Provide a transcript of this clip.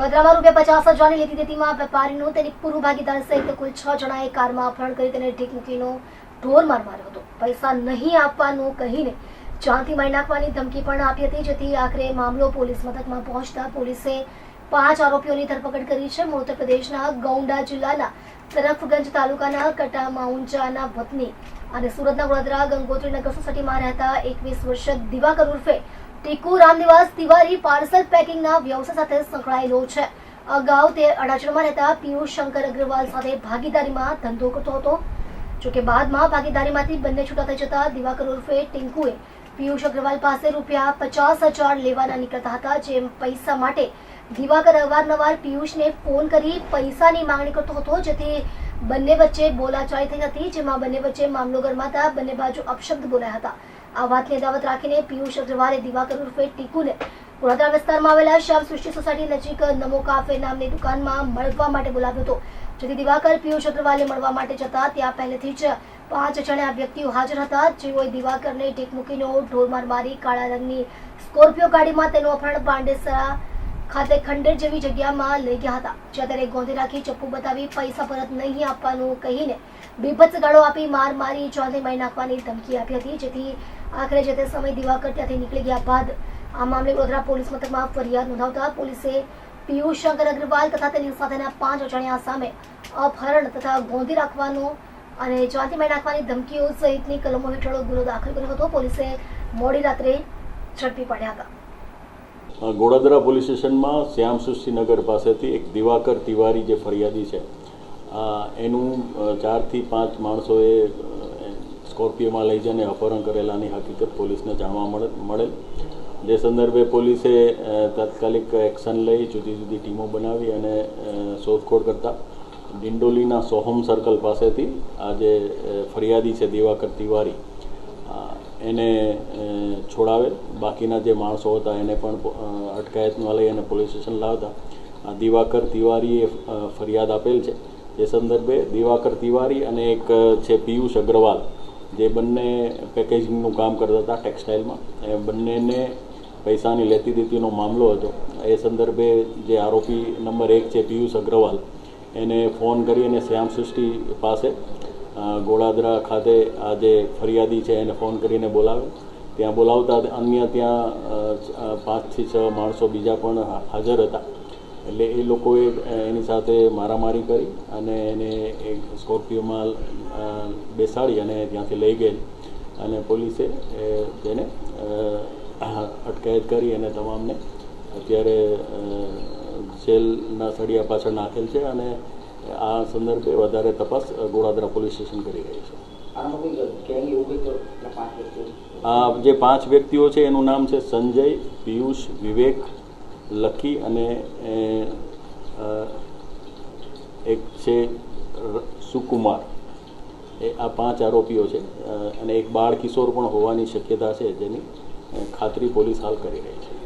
વડોદરામાં રૂપિયા પચાસ હજારની લેતી દેતીમાં વેપારીનું તેની પૂર્વ ભાગીદાર સહિત કુલ છ જણાએ કારમાં અપહરણ કરી તેને ઢીક મૂકીનો ઢોર માર માર્યો હતો. પૈસા નહીં આપવાનું કહીને જાનથી મારી નાખવાની ધમકી પણ આપી હતી, જેથી આખરે મામલો પોલીસ મથકમાં પહોંચતા પોલીસે પાંચ આરોપીઓની ધરપકડ કરી છે. ઉત્તર પ્રદેશના ગૌંડા જિલ્લાના તરફગંજ તાલુકાના કટા માઉન્ચાના વતની અને સુરતના વડોદરા ગંગોત્રી નગર સોસાયટીમાં રહેતા એકવીસ વર્ષ દિવાકર ઉર્ફે ટીકુ રામનિવાસ તિવારી પાર્સલ પેકિંગના વ્યવસાય સાથે સંકળાયેલો છે. અગાઉ તે અડાજણમાં રહેતા પિયુષ શંકર અગ્રવાલ સાથે ભાગીદારીમાં ધંધો કરતો હતો. જોકે બાદમાં ભાગીદારીમાંથી બંને છૂટા થઈ જતા દિવાકર ઉર્ફે ટિંકુએ પિયુષ અગ્રવાલ પાસે રૂપિયા પચાસ હજાર લેવાના નીકળતા હતા જે પૈસા માટે દિવાકર અવારનવાર પિયુષને ફોન કરી પૈસાની માંગણી કરતો હતો, જેથી બંને વચ્ચે બોલાચાલી થઈ હતી જેમાં બંને વચ્ચે મામલો ગરમાતા બંને બાજુ અપશબ્દ બોલાયા હતા. આ વાતની અદાવત રાખીને પિયુષ અગ્રવાલે દિવાકર ઉર્ફે ટીકુને વડોદરા વિસ્તારમાં આવેલા શ્યામ સૃષ્ટિ સોસાયટી નજીક નમો કાફે નામની દુકાનમાં મળવા માટે બોલાવ્યો હતો. જેથી દિવાકર પિયુષ અગ્રવાલે મળવા માટે જતા ત્યાં પહેલેથી જ પાંચ જણા વ્યક્તિઓ હાજર હતા. જેઓએ દિવાકરને ટેક મૂકીને ઢોરમાર મારી કાળા રંગની સ્કોર્પિયો ગાડીમાં તેનું અપહરણ પાંડેસરા ખાતે ખંડેર જેવી જગ્યામાં લઈ ગયા હતા, જ્યાં તેને ગોંધી રાખી ચપ્પુ બતાવી પૈસા પરત નહીં આપવાનું કહીને બીભત્સ ગાળો આપી માર મારી જોંધી મારી નાખવાની ધમકી આપી હતી, જેથી આખરે જે તે સમય દિવાકર ત્યાંથી નીકળી ગયા બાદ આ મામલે વડોદરા પોલીસ મથકમાં ફરિયાદ નોંધાવતા પોલીસે પિયુષ શંકર અગ્રવાલ તથા તેની સાથેના પાંચ અજાણ્યા સામે અપહરણ તથા ગોંધી રાખવાનો અને ચોથી મારી નાખવાની ધમકીઓ સહિતની કલમો હેઠળ ગુનો દાખલ કર્યો હતો. પોલીસે મોડી રાત્રે ઝડપી પડ્યા હતા. ગોડાદરા પોલીસ સ્ટેશનમાં શ્યામ સૃષ્ટિનગર પાસેથી એક દિવાકર તિવારી જે ફરિયાદી છે એનું ચારથી પાંચ માણસોએ સ્કોર્પિયોમાં લઈ જઈને અપહરણ કરેલાની હકીકત પોલીસને જાણવા મળે, મળેલ. જે સંદર્ભે પોલીસે તાત્કાલિક એક્શન લઈ જુદી જુદી ટીમો બનાવી અને શોધખોળ કરતા ડિંડોલીના સોહમ સર્કલ પાસેથી આ જે ફરિયાદી છે દિવાકર તિવારી એને છોડાવે. બાકીના જે માણસો હતા એને પણ અટકાયતમાં લઈ અને પોલીસ સ્ટેશન લાવતા. આ દિવાકર તિવારીએ ફરિયાદ આપેલ છે. એ સંદર્ભે દિવાકર તિવારી અને એક છે પિયુષ અગ્રવાલ, જે બંને પેકેજિંગનું કામ કરતા હતા ટેક્સટાઇલમાં. એ બંનેને પૈસાની લેતી દેતીનો મામલો હતો. એ સંદર્ભે જે આરોપી નંબર એક છે પિયુષ અગ્રવાલ, એને ફોન કરી અને શ્યામ સૃષ્ટિ પાસે ગોળાદરા ખાતે આ જે ફરિયાદી છે એને ફોન કરીને બોલાવે. ત્યાં બોલાવતા અન્ય ત્યાં પાંચથી છ માણસો બીજા પણ હાજર હતા. એટલે એ લોકોએ એની સાથે મારામારી કરી અને એને એક સ્કોર્પિયોમાં બેસાડી અને ત્યાંથી લઈ ગઈ. અને પોલીસે તેને અટકાયત કરી અને તમામને અત્યારે જેલના સળિયા પાછળ નાખેલ છે અને આ સંદર્ભે વધારે તપાસ ગોળાદરા પોલીસ સ્ટેશન કરી રહી છે. આ જે પાંચ વ્યક્તિઓ છે એનું નામ છે સંજય પિયુષ વિવેક લકી અને એક છે સુકુમાર. એ આ પાંચ આરોપીઓ છે અને એક બાળ કિશોર પણ હોવાની શક્યતા છે જેની ખાતરી પોલીસ હાલ કરી રહી છે.